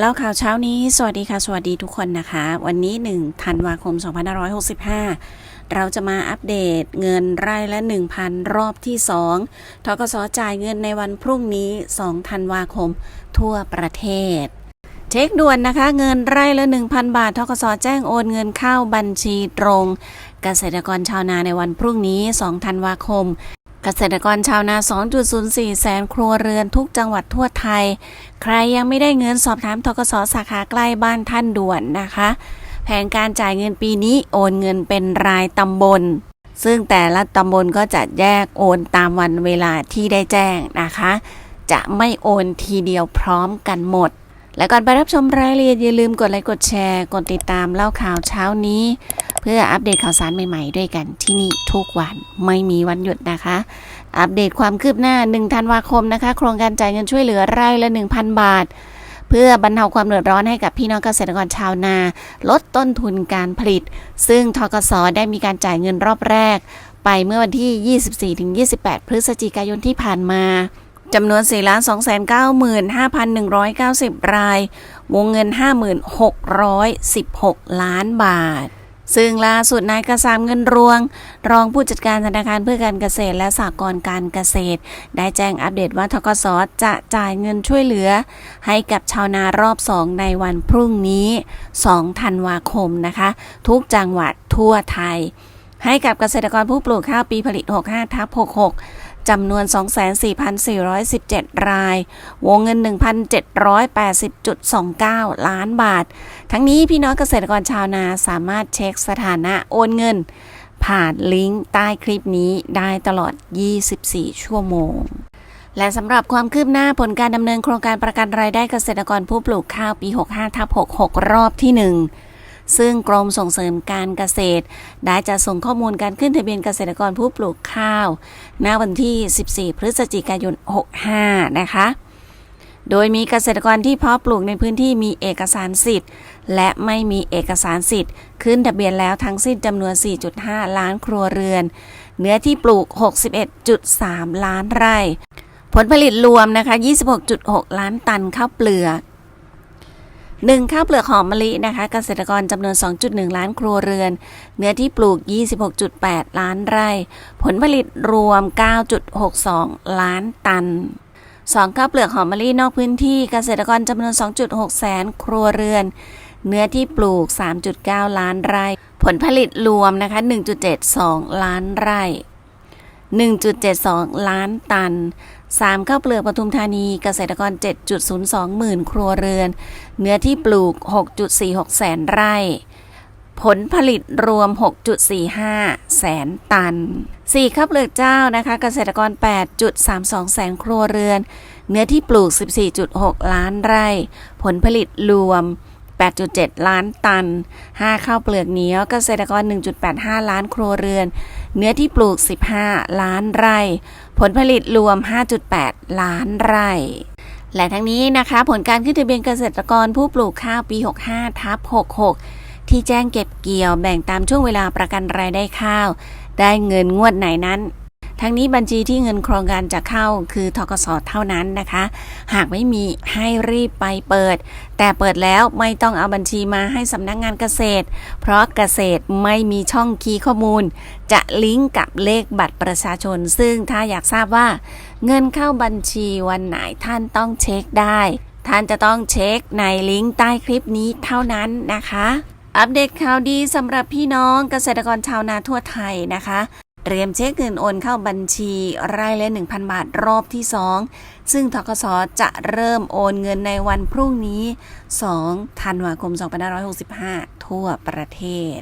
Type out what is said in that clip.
เล่าข่าวเช้านี้ สวัสดีค่ะ สวัสดีทุกคนนะคะ วันนี้1ธันวาคม 2565 เราจะมาอัปเดตเงินไร่ละ 1,000 รอบที่2ทกสจ่ายเงินในวันพรุ่งนี้ 2 ธันวาคม ทั่วประเทศ เช็คด่วนนะคะ เงินไร่ละ 1,000 บาททกสแจ้งโอนเงินเข้าบัญชีตรง เกษตรกรชาวนาในวันพรุ่งนี้ 2 ธันวาคม เกษตรกรชาวนา 2.04 แสนครัวเรือนทุกจังหวัดทั่วไทย ใครยังไม่ได้เงินสอบถามทกสสาขาใกล้บ้านท่านด่วนนะคะ แผนการจ่ายเงินปีนี้โอนเงินเป็นรายตำบล ซึ่งแต่ละตำบลก็จะแยกโอนตามวันเวลาที่ได้แจ้งนะคะ จะไม่โอนทีเดียวพร้อมกันหมด และก่อนไปรับชมรายละเอียดอย่าลืมกดไลค์กดแชร์ กดติดตามเล่าข่าวเช้านี้ พื่ออัปเดตข่าวสารใหม่ๆ ด้วยกันที่นี่ทุกวันไม่มีวันหยุดนะคะ อัปเดตความคืบหน้า 1 ธันวาคมนะคะ โครงการจ่ายเงินช่วยเหลือไร่ละ 1,000 บาท เพื่อบรรเทาความเดือดร้อนให้กับพี่น้องเกษตรกรชาวนา ลดต้นทุนการผลิต ซึ่งทกสได้มีการจ่ายเงินรอบแรก ไปเมื่อวันที่ 24-28 พฤศจิกายนที่ผ่านมาจำนวน 4 2 9 5 1 9 0 ราย วงเงิน 5616 ล้านบาท ซึ่งล่าสุดนายกระซามเงินรวง รองผู้จัดการธนาคารเพื่อการเกษตรและสหกรณ์การเกษตร ได้แจ้งอัปเดตว่าทกสจะจ่ายเงินช่วยเหลือ ให้กับชาวนารอบ2ในวันพรุ่งนี้ 2 ธันวาคมนะคะ ทุกจังหวัดทั่วไทย ให้กับเกษตรกรผู้ปลูกข้าวปีผลิต 65ทับ66 จำนวน 24,417 ราย วงเงิน 1,780.29 ล้านบาท ทั้งนี้พี่น้องเกษตรกรชาวนาสามารถเช็คสถานะโอนเงิน ผ่านลิงก์ใต้คลิปนี้ได้ตลอด 24 ชั่วโมงและสำหรับความคืบหน้าผลการดำเนินโครงการประกันรายได้เกษตรกรผู้ปลูกข้าวปี 65ทับ66 รอบที่ 1 ซึ่งกรมส่งเสริมการเกษตร ได้จะส่งข้อมูลการขึ้นทะเบียนเกษตรกรผู้ปลูกข้าว ณ วันที่ 14 พฤศจิกายน 65 นะคะ โดยมีเกษตรกรที่เพาะปลูกในพื้นที่มีเอกสารสิทธิ์ และไม่มีเอกสารสิทธิ์ ขึ้นทะเบียนแล้วทั้งสิ้นจำนวน 4.5 ล้านครัวเรือน เนื้อที่ปลูก 61.3 ล้านไร่ ผลผลิตรวมนะคะ 26.6 ล้านตันข้าวเปลือก หนึ่งข้าวเปลือกหอมมะลินะคะเกษตรกรจำนวน 2.1 ล้านครัวเรือน เนื้อที่ปลูก 26.8 ล้านไร่ ผลผลิตรวม 9.62 ล้านตันสองข้าวเปลือกหอมมะลินอกพื้นที่เกษตรกรจำนวน 2.6 แสนครัวเรือน เนื้อที่ปลูก 3.9 ล้านไร่ ผลผลิตรวมนะคะ 1.72 ล้านไร่ 1.72 ล้านตัน 3 ข้าวเปลือกปทุมธานีเกษตรกร 7.02 หมื่นครัวเรือน เนื้อที่ปลูก 6.46 แสนไร่ ผลผลิตรวม 6.45 แสนตัน 4 ข้าวเปลือกเจ้านะคะ เกษตรกร 8.32 แสนครัวเรือน เนื้อที่ปลูก 14.6 ล้านไร่ ผลผลิตรวม 8.7 ล้านตัน 5 ข้าวเปลือกเหนียวเกษตรกร 1.85 ล้านครัวเรือน เนื้อที่ปลูก 15 ล้านไร่ ผลผลิตรวม 5.8 ล้านไร่และทั้งนี้นะคะ ผลการขึ้นทะเบียนเกษตรกรผู้ปลูกข้าวปี 65ทับ66 ที่แจ้งเก็บเกี่ยวแบ่งตามช่วงเวลาประกันรายได้ข้าว ได้เงินงวดไหนนั้น ทั้งนี้บัญชีที่เงินโครงการจะเข้าคือทกสเท่านั้นนะคะ หากไม่มีให้รีบไปเปิด แต่เปิดแล้วไม่ต้องเอาบัญชีมาให้สำนักงงานเกษตร เพราะเกษตรไม่มีช่องคีย์ข้อมูล จะลิงก์กับเลขบัตรประชาชน ซึ่งถ้าอยากทราบว่า เงินเข้าบัญชีวันไหนท่านต้องเช็คได้ ท่านจะต้องเช็คในลิงก์ใต้คลิปนี้เท่านั้นนะคะอัปเดตข่าวดีสำหรับพี่น้องเกษตรกรชาวนาทั่วไทยนะคะ เตรียมเช็คเงินโอนเข้าบัญชีรายละ 1,000 บาทรอบที่ 2 ซึ่งทกสจะเริ่มโอนเงินในวันพรุ่งนี้ 2 ธันวาคม 2565 ทั่วประเทศ